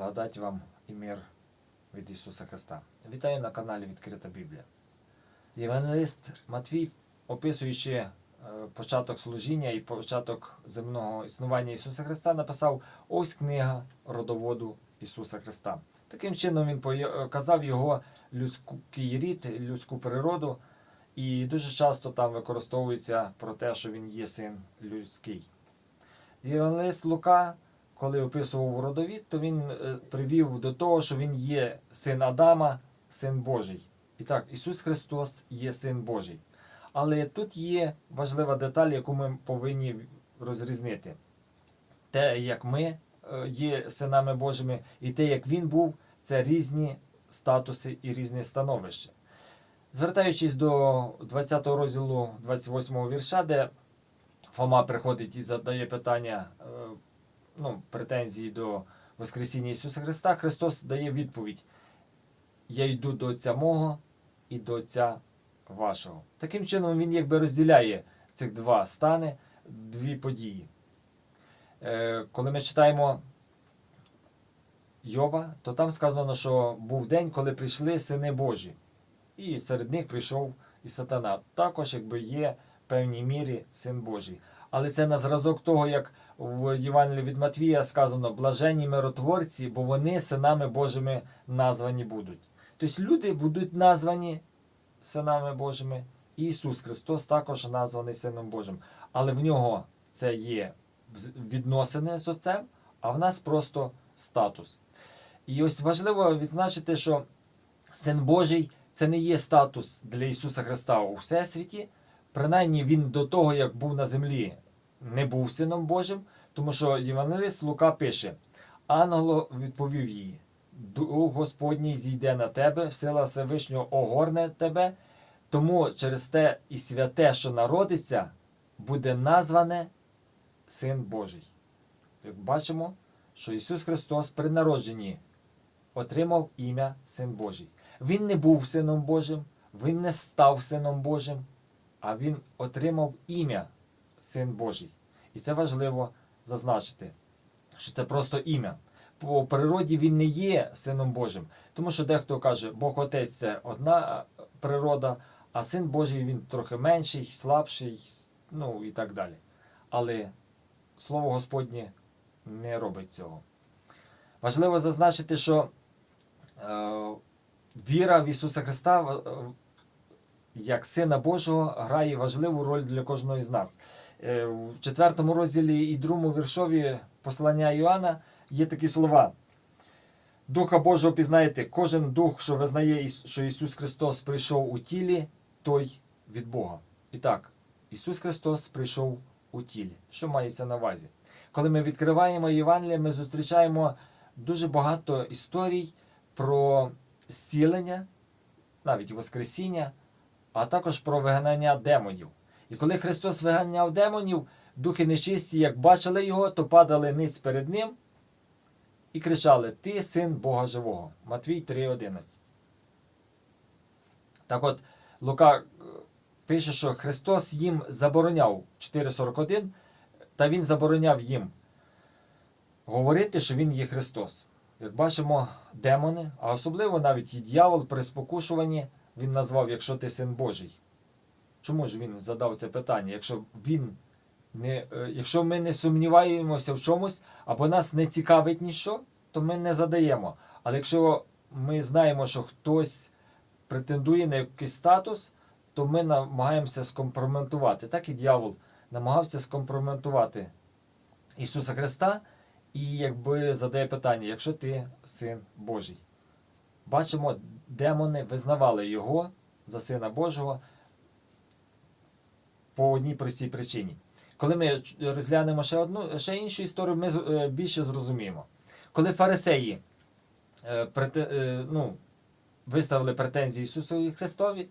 Благодать вам і мир від Ісуса Христа. Вітаю на каналі Відкрита Біблія. Євангелист Матвій, описуючи е, початок служіння і початок земного існування Ісуса Христа, написав ось книга родоводу Ісуса Христа. Таким чином він показав його людський рід, людську природу, і дуже часто там використовується про те, що він є син людський. Євангелист Лука, коли описував родовід, то він е, привів до того, що він є син Адама, син Божий. І так, Ісус Христос є син Божий. Але тут є важлива деталь, яку ми повинні розрізнити. Те, як ми е, є синами Божими, і те, як Він був, це різні статуси і різні становища. Звертаючись до 20 розділу 28 вірша, де Фома приходить і задає питання, е, ну, претензії до Воскресіння Ісуса Христа, Христос дає відповідь: Я йду до Отця мого і до Отця вашого. Таким чином, він якби розділяє цих два стани, дві події. Е, Коли ми читаємо Йова, то там сказано, що був день, коли прийшли сини Божі. І серед них прийшов і сатана. Також, якби є в певній мірі син Божий. Але це на зразок того, як в Євангелії від Матвія сказано: блаженні миротворці, бо вони синами Божими названі будуть. Тобто люди будуть названі синами Божими, і Ісус Христос також названий Сином Божим. Але в нього це є відносини з Отцем, а в нас просто статус. І ось важливо відзначити, що Син Божий це не є статус для Ісуса Христа у Всесвіті. Принаймні він до того, як був на землі, не був Сином Божим, тому що Євангелист Лука пише: Ангел відповів їй: Дух Господній зійде на тебе, сила Всевишнього огорне тебе, тому через те і святе, що народиться, буде назване Син Божий. Як бачимо, що Ісус Христос при народженні отримав ім'я Син Божий. Він не був Сином Божим, Він не став Сином Божим, а Він отримав ім'я Син Божий. І це важливо зазначити, що це просто ім'я. По природі він не є Сином Божим, тому що дехто каже, Бог Отець це одна природа, а Син Божий він трохи менший, слабший, ну і так далі. Але Слово Господнє не робить цього. Важливо зазначити, що е, віра в Ісуса Христа як Сина Божого грає важливу роль для кожного з нас. Е, в четвертому розділі і другому віршові послання Іоанна є такі слова. Духа Божого пізнаєте, кожен дух, що визнає, що Ісус Христос прийшов у тілі, той від Бога. І так, Ісус Христос прийшов у тілі. Що мається на увазі? Коли ми відкриваємо Євангеліє, ми зустрічаємо дуже багато історій про зцілення, навіть Воскресіння, а також про вигнання демонів. І коли Христос виганяв демонів, духи нечисті, як бачили його, то падали ниць перед ним і кричали: Ти син Бога живого. Матвій 3,11. Так от, Лука пише, що Христос їм забороняв 4,41, та Він забороняв їм говорити, що Він є Христос. Як бачимо, демони, а особливо навіть і дьявол при спокушуванні він назвав, якщо ти син Божий. Чому ж він задав це питання? Якщо він не, якщо ми не сумніваємося в чомусь, або нас не цікавить ніщо, то ми не задаємо. Але якщо ми знаємо, що хтось претендує на якийсь статус, то ми намагаємося скомпрометувати. Так і дьявол намагався скомпрометувати Ісуса Христа і якби задає питання, якщо ти син Божий. Бачимо, демони визнавали його за Сина Божого по одній простій причині. Коли ми розглянемо ще одну, ще іншу історію, ми більше зрозуміємо. Коли фарисеї ну, виставили претензії Ісусові Христові,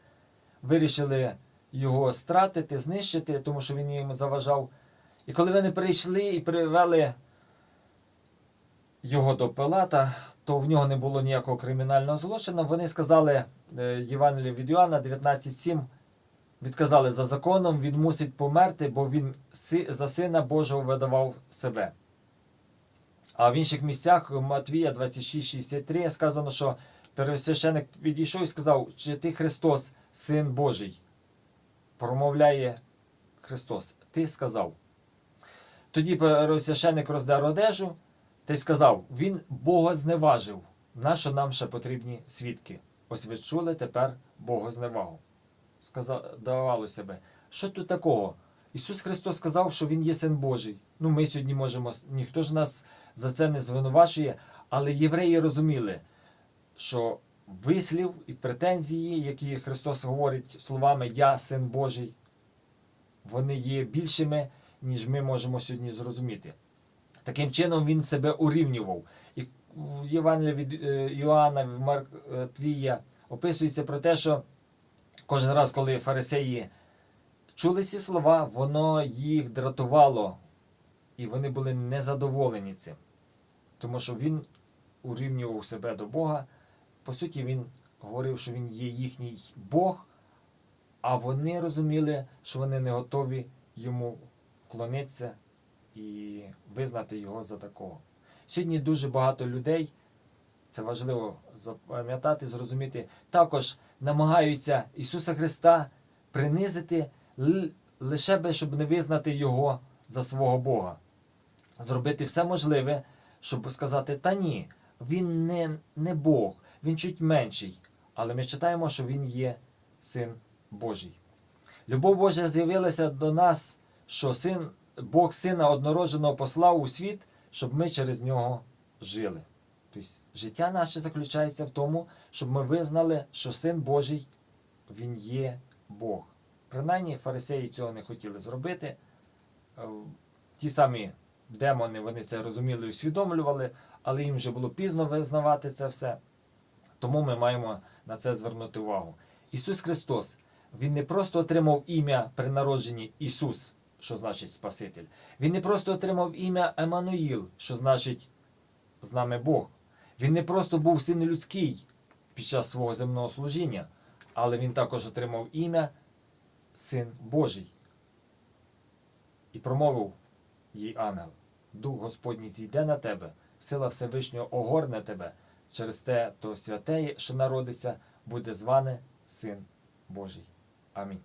вирішили його стратити, знищити, тому що він їм заважав. І коли вони прийшли і привели його до Пилата, то в нього не було ніякого кримінального злочину. Вони сказали Євангелію від Іоанна 19.7, відказали за законом, він мусить померти, бо він за Сина Божого видавав себе. А в інших місцях Матвія 26,63 сказано, що первосвященик підійшов і сказав, чи ти Христос, Син Божий. Промовляє Христос. Ти сказав. Тоді первосвященик роздер одежу та й сказав: Він Бога зневажив. Нащо нам ще потрібні свідки? Ось ви чули тепер Богозневагу. Сказав, давало себе. Що тут такого? Ісус Христос сказав, що Він є син Божий. Ну, ми сьогодні можемо, ніхто ж нас за це не звинувачує, але євреї розуміли, що вислів і претензії, які Христос говорить словами Я син Божий, вони є більшими, ніж ми можемо сьогодні зрозуміти. Таким чином він себе урівнював. І в Євангелії від е, Іоанна, в Матвія описується про те, що кожен раз, коли фарисеї чули ці слова, воно їх дратувало, і вони були незадоволені цим. Тому що він урівнював себе до Бога. По суті, він говорив, що він є їхній Бог, а вони розуміли, що вони не готові йому вклонитися і визнати його за такого. Сьогодні дуже багато людей, це важливо запам'ятати, зрозуміти, також намагаються Ісуса Христа принизити лише би, щоб не визнати Його за свого Бога. Зробити все можливе, щоб сказати, та ні, Він не, не Бог, Він чуть менший. Але ми читаємо, що Він є Син Божий. Любов Божа з'явилася до нас, що син, Бог Сина однородженого послав у світ, щоб ми через нього жили. Тобто життя наше заключається в тому, щоб ми визнали, що Син Божий Він є Бог. Принаймні фарисеї цього не хотіли зробити. Е, Ті самі демони вони це розуміли і усвідомлювали, але їм вже було пізно визнавати це все. Тому ми маємо на це звернути увагу. Ісус Христос, Він не просто отримав ім'я при народженні Ісус, що значить Спаситель. Він не просто отримав ім'я Еммануїл, що значить з нами Бог. Він не просто був син людський під час свого земного служіння, але він також отримав ім'я Син Божий. І промовив їй ангел: Дух Господній зійде на тебе, сила Всевишнього огорне тебе. Через те, то святе, що народиться, буде зване Син Божий. Амінь.